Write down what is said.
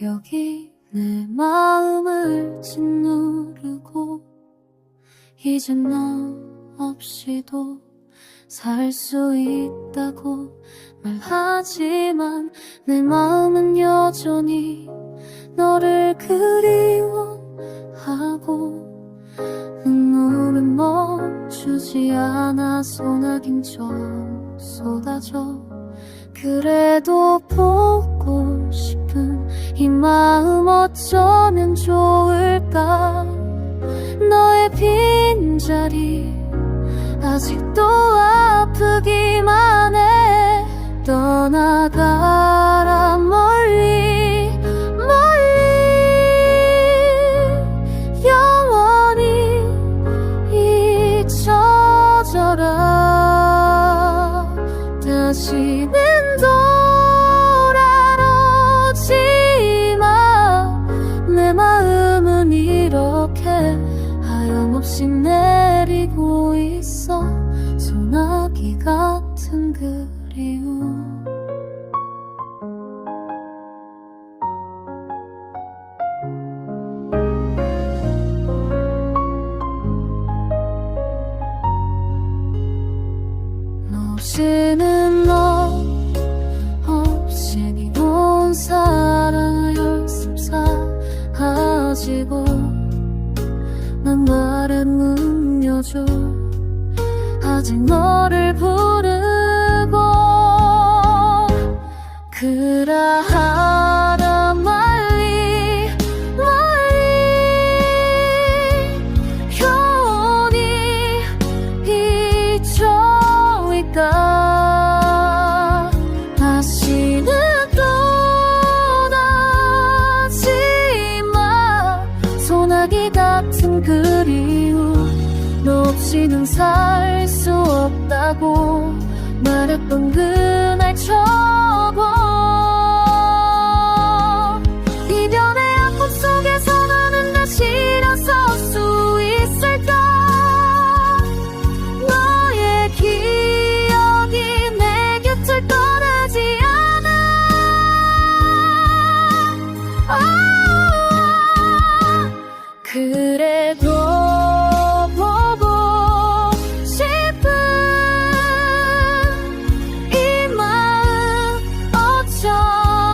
기억이 내 마음을 짓누르고 이젠 너 없이도 살 수 있다고 말하지만 내 마음은 여전히 너를 그리워하고 눈물은 멈추지 않아 소나긴 좀 쏟아져 그래도 마음 어쩌면 좋을까? 너의 빈자리 아직도 아프기만 이렇게 하염없이 내리고 있어. 소나기 같은 그리움. 너 없이는 문여줘. 아직 너를 부르고 그라하라 말리 말리. 영원히 잊혀있다 없이는 살 수 없다고 말했던